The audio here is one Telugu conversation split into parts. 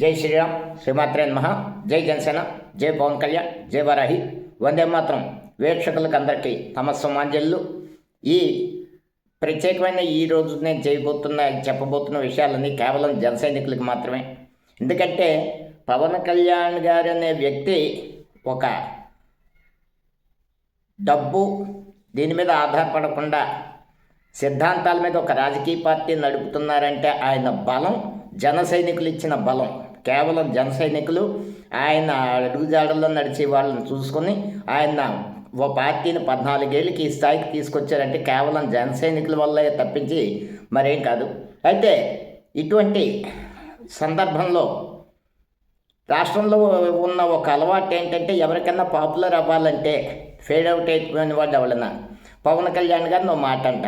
జై శ్రీరామ్ శ్రీమాత్రేన్ మహా జై జనసేన జై పవన్ కళ్యాణ్ జై వరాహి. వందే మాత్రం వీక్షకులకు అందరికీ తమ సమాంజలు ఈ ప్రత్యేకమైన ఈ రోజు నేను చేయబోతున్న చెప్పబోతున్న విషయాలన్నీ కేవలం జన సైనికులకు మాత్రమే. ఎందుకంటే పవన్ కళ్యాణ్ గారు అనే వ్యక్తి ఒక డబ్బు దీని మీద ఆధారపడకుండా సిద్ధాంతాల మీద ఒక రాజకీయ పార్టీ నడుపుతున్నారంటే ఆయన బలం జన సైనికులు ఇచ్చిన బలం. కేవలం జన సైనికులు ఆయన అడుగుజాడల్లో నడిచే వాళ్ళని చూసుకొని ఆయన ఓ పార్టీని పద్నాలుగేళ్ళకి ఈ స్థాయికి తీసుకొచ్చారంటే కేవలం జన సైనికుల వల్లే తప్పించి మరేం కాదు. అయితే ఇటువంటి సందర్భంలో రాష్ట్రంలో ఉన్న ఒక అలవాటు ఏంటంటే ఎవరికైనా పాపులర్ అవ్వాలంటే ఫేడ్ అవుట్ అయిపోయిన వాడు ఎవరైనా పవన్ కళ్యాణ్ గారిని నువ్వు మాట అంట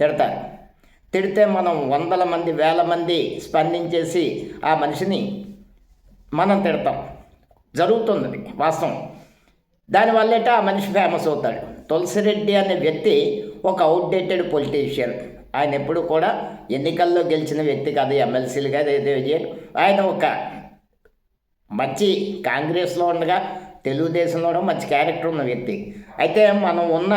తిడతారు. తిడితే మనం వందల మంది వేల మంది స్పందించేసి ఆ మనిషిని మనం తిడతాం. జరుగుతుంది వాస్తవం. దానివల్లేట ఆ మనిషి ఫేమస్ అవుతాడు. తులసిరెడ్డి అనే వ్యక్తి ఒక అవుట్డేటెడ్ పొలిటీషియన్ ఆయన ఎప్పుడు కూడా ఎన్నికల్లో గెలిచిన వ్యక్తి కాదు ఎమ్మెల్సీలు కాదు ఏదో చేయడు ఆయన ఒక మంచి కాంగ్రెస్లో ఉండగా తెలుగుదేశంలో మంచి క్యారెక్టర్ ఉన్న వ్యక్తి. అయితే మనం ఉన్న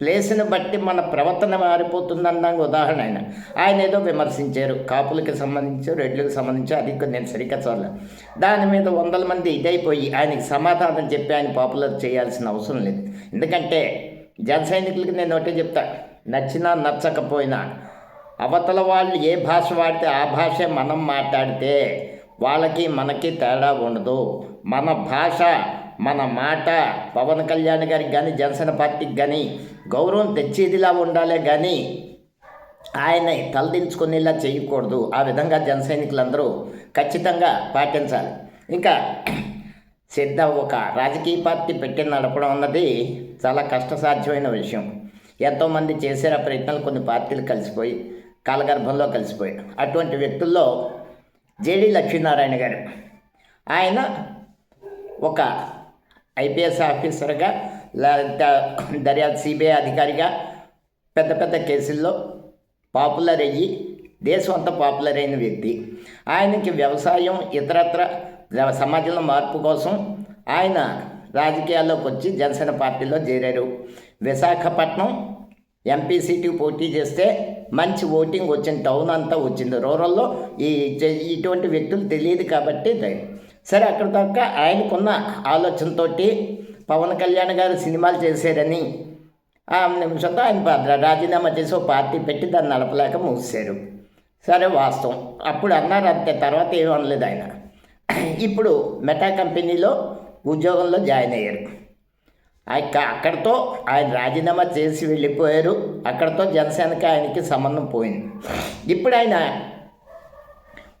ప్లేస్ని బట్టి మన ప్రవర్తన మారిపోతుందన్నాక ఉదాహరణ ఆయన. ఆయన ఏదో విమర్శించారు. కాపులకి సంబంధించి రెడ్లకు సంబంధించి అది నేను సరిగ్గా చూడలేదు. దాని మీద వందల మంది ఇదైపోయి ఆయనకి సమాధానం చెప్పి ఆయన పాపులర్ చేయాల్సిన అవసరం లేదు. ఎందుకంటే జన సైనికులకి నేను ఒకటే చెప్తా నచ్చినా నచ్చకపోయినా అవతల వాళ్ళు ఏ భాష వాడితే ఆ భాషే మనం మాట్లాడితే వాళ్ళకి మనకి తేడా ఉండదు. మన భాష మన మాట పవన్ కళ్యాణ్ గారికి కానీ జనసేన పార్టీకి కానీ గౌరవం తెచ్చేదిలా ఉండాలే కానీ ఆయన తలదించుకునేలా చేయకూడదు. ఆ విధంగా జన సైనికులందరూ ఖచ్చితంగా పాటించాలి. ఇంకా సిద్ధ ఒక రాజకీయ పార్టీ పెట్టి నడపడం అన్నది చాలా కష్టసాధ్యమైన విషయం. ఎంతోమంది చేసే ఆ ప్రయత్నాలు కొన్ని పార్టీలు కలిసిపోయి కాలగర్భంలో కలిసిపోయి. అటువంటి వ్యక్తుల్లో జేడి లక్ష్మీనారాయణ గారు. ఆయన ఒక ఐపీఎస్ ఆఫీసర్గా దర్యాప్తు సిబిఐ అధికారిగా పెద్ద పెద్ద కేసుల్లో పాపులర్ అయ్యి దేశం అంతా పాపులర్ అయిన వ్యక్తి. ఆయనకి వ్యవసాయం ఇతరత్ర సమాజంలో మార్పు కోసం ఆయన రాజకీయాల్లోకి వచ్చి జనసేన పార్టీలో చేరారు. విశాఖపట్నం ఎంపీ సీటు పోటీ చేస్తే మంచి ఓటింగ్ వచ్చింది టౌన్ అంతా వచ్చింది. రూరల్లో ఈ ఇటువంటి వ్యక్తులు తెలియదు కాబట్టి సరే అక్కడ దాకా ఆయనకున్న ఆలోచనతోటి పవన్ కళ్యాణ్ గారు సినిమాలు చేశారని ఆ నిమిషంతో ఆయన రాజీనామా చేసి ఒక పార్టీ పెట్టి దాన్ని నడపలేక మూసారు సరే వాస్తవం. అప్పుడు అన్నారు అంతే తర్వాత ఏం అనలేదు ఆయన. ఇప్పుడు మెటా కంపెనీలో ఉద్యోగంలో జాయిన్ అయ్యారు. అక్కడితో ఆయన రాజీనామా చేసి వెళ్ళిపోయారు. అక్కడితో జనసేనకి ఆయనకి సంబంధం పోయింది. ఇప్పుడు ఆయన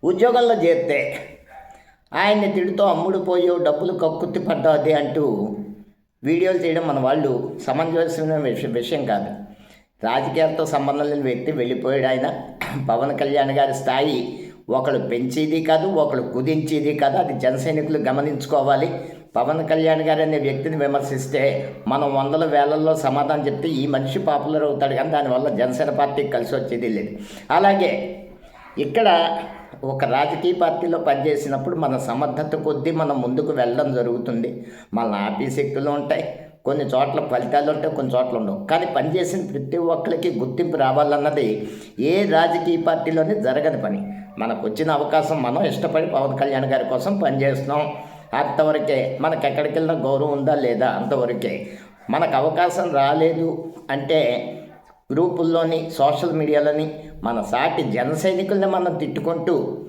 ఉద్యోగంలో చేరితే ఆయన్ని తిడుతూ అమ్ముడు పోయో డబ్బులు కక్కుత్తి పడ్డాది అంటూ వీడియోలు చేయడం మన వాళ్ళు సమంజసమైన విషయం విషయం కాదు. రాజకీయాలతో సంబంధం లేని వ్యక్తి వెళ్ళిపోయాడు ఆయన. పవన్ కళ్యాణ్ గారి స్థాయి ఒకళ్ళు పెంచేది కాదు ఒకళ్ళు కుదించేది కాదు. అది జనసైనికులు గమనించుకోవాలి. పవన్ కళ్యాణ్ గారు అనే వ్యక్తిని విమర్శిస్తే మనం వందల వేలల్లో సమాధానం చెప్తే ఈ మనిషి పాపులర్ అవుతాడు కానీ దానివల్ల జనసేన పార్టీకి కలిసి వచ్చేది లేదు. అలాగే ఇక్కడ ఒక రాజకీయ పార్టీలో పనిచేసినప్పుడు మన సమర్థత కొద్దీ మనం ముందుకు వెళ్ళడం జరుగుతుంది. మన ఆపి శక్తులు ఉంటాయి కొన్ని చోట్ల ఫలితాలు ఉంటాయి కొన్ని చోట్ల ఉండవు. కానీ పనిచేసిన ప్రతి ఒక్కరికి గుర్తింపు రావాలన్నది ఏ రాజకీయ పార్టీలోనే జరగని పని. మనకు వచ్చిన అవకాశం మనం ఇష్టపడి పవన్ కళ్యాణ్ గారి కోసం పనిచేస్తున్నాం. అంతవరకే మనకు ఎక్కడికి వెళ్ళిన గౌరవం ఉందా లేదా అంతవరకే. మనకు అవకాశం రాలేదు అంటే గ్రూపుల్లోని సోషల్ మీడియాలోని మన సాటి జన సైనికుల్ని మనం తిట్టుకుంటూ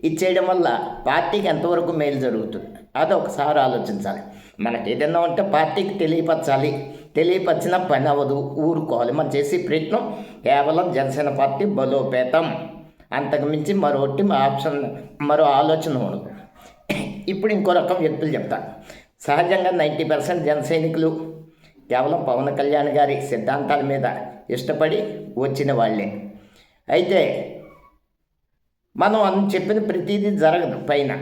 ఇచ్చేయడం వల్ల పార్టీకి ఎంతవరకు మేలు జరుగుతుంది? అది ఒకసారి ఆలోచించాలి. మనకి ఏదైనా ఉంటే పార్టీకి తెలియపరచాలి. తెలియపరిచిన పని అవ్వదు. ఊరుకోవాలి. మనం చేసే ప్రయత్నం కేవలం జనసేన పార్టీ బలోపేతం. అంతకుమించి మరొకటి ఆప్షన్ మరో ఆలోచన ఉండదు. ఇప్పుడు ఇంకో రకం వ్యక్తులు చెప్తాను సహజంగా నైంటీ పర్సెంట్ జన సైనికులు కేవలం పవన్ కళ్యాణ్ గారి సిద్ధాంతాల మీద ఇష్టపడి వచ్చిన వాళ్ళే. అయితే మనం అని చెప్పిన ప్రతిదీ జరగదు పైన.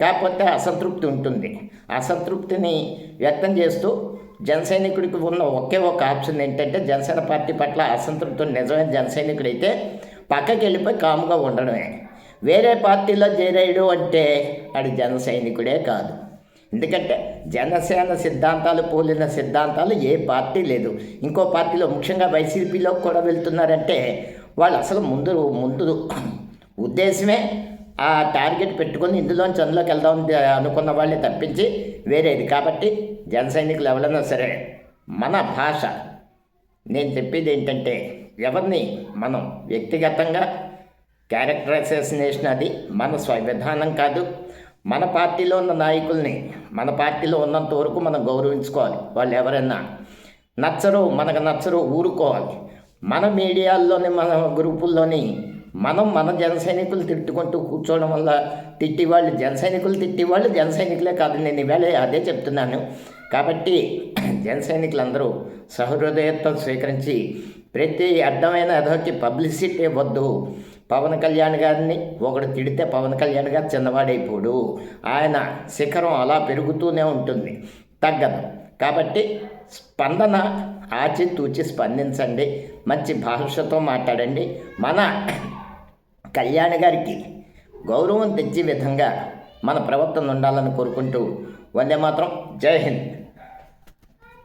కాకపోతే అసంతృప్తి ఉంటుంది. అసంతృప్తిని వ్యక్తం చేస్తూ జనసైనికుడికి ఉన్న ఒకే ఒక ఆప్షన్ ఏంటంటే జనసేన పార్టీ పట్ల అసంతృప్తి నిజమైన జనసైనికుడైతే పక్కకి వెళ్ళిపోయి కాముగా ఉండడమే. వేరే పార్టీలో చేరేయడం అంటే అది జనసైనికుడే కాదు. ఎందుకంటే జనసేన సిద్ధాంతాలు పోలిన సిద్ధాంతాలు ఏ పార్టీ లేదు. ఇంకో పార్టీలో ముఖ్యంగా వైసీపీలో కూడా వెళ్తున్నారంటే వాళ్ళు అసలు ముందు ముందు ఉద్దేశమే ఆ టార్గెట్ పెట్టుకొని ఇందులోంచి అందులోకి వెళ్దాం అనుకున్న వాళ్ళే తప్పించి వేరేది. కాబట్టి జన సైనికులు ఎవరైనా సరే మన భాష నేను చెప్పేది ఏంటంటే ఎవరిని మనం వ్యక్తిగతంగా క్యారెక్టర్ అసోసినేషన్ అది మన స్వవిధానం కాదు. మన పార్టీలో ఉన్న నాయకుల్ని మన పార్టీలో ఉన్నంత వరకు మనం గౌరవించుకోవాలి. వాళ్ళు ఎవరైనా నచ్చరు మనకు నచ్చరు ఊరుకోవాలి. మన మీడియాల్లోని మన గ్రూపుల్లోని మనం మన జన సైనికులు తిట్టుకుంటూ కూర్చోవడం వల్ల తిట్టి వాళ్ళు జన సైనికులు తిట్టి వాళ్ళు జన సైనికులే కాదు నేను ఇవాళ అదే చెప్తున్నాను. కాబట్టి జన సైనికులందరూ సహృదయత్వం స్వీకరించి ప్రతి అడ్డమైన అదొకటి పబ్లిసిటీ ఇవ్వద్దు. పవన్ కళ్యాణ్ గారిని ఒకడు తిడితే పవన్ కళ్యాణ్ గారు చిన్నవాడైపోడు. ఆయన శిఖరం అలా పెరుగుతూనే ఉంటుంది. తగ్గదు. కాబట్టి స్పందన ఆచితూచి స్పందించండి. మంచి భాషతో మాట్లాడండి. మన కళ్యాణ్ గారికి గౌరవం తెచ్చే విధంగా మన ప్రవర్తన ఉండాలని కోరుకుంటూ వందే మాత్రం జై హింద్.